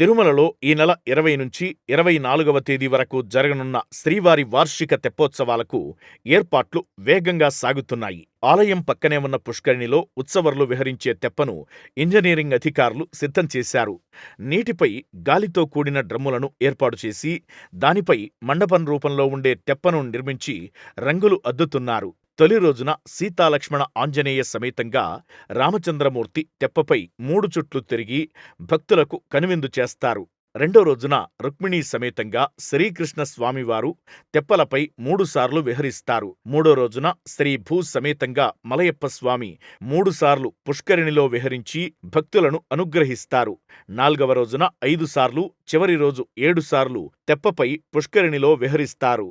తిరుమలలో ఈ నెల ఇరవై నుంచి ఇరవై నాలుగవ తేదీ వరకు జరగనున్న శ్రీవారి వార్షిక తెప్పోత్సవాలకు ఏర్పాట్లు వేగంగా సాగుతున్నాయి. ఆలయం పక్కనే ఉన్న పుష్కరిణిలో ఉత్సవర్లు విహరించే తెప్పను ఇంజనీరింగ్ అధికారులు సిద్ధం చేశారు. నీటిపై గాలితో కూడిన డ్రమ్ములను ఏర్పాటు చేసి దానిపై మండపం రూపంలో ఉండే తెప్పను నిర్మించి రంగులు అద్దుతున్నారు. తొలి రోజున సీతాలక్ష్మణ ఆంజనేయ సమేతంగా రామచంద్రమూర్తి తెప్పపై మూడు చుట్లు తిరిగి భక్తులకు కనువిందు చేస్తారు. రెండో రోజున రుక్మిణీ సమేతంగా శ్రీకృష్ణ స్వామివారు తెప్పలపై మూడుసార్లు విహరిస్తారు. మూడో రోజున శ్రీ భూ సమేతంగా మలయప్ప స్వామి మూడుసార్లు పుష్కరిణిలో విహరించి భక్తులను అనుగ్రహిస్తారు. నాల్గవ రోజున ఐదుసార్లు చివరి రోజు ఏడుసార్లు తెప్పపై పుష్కరిణిలో విహరిస్తారు.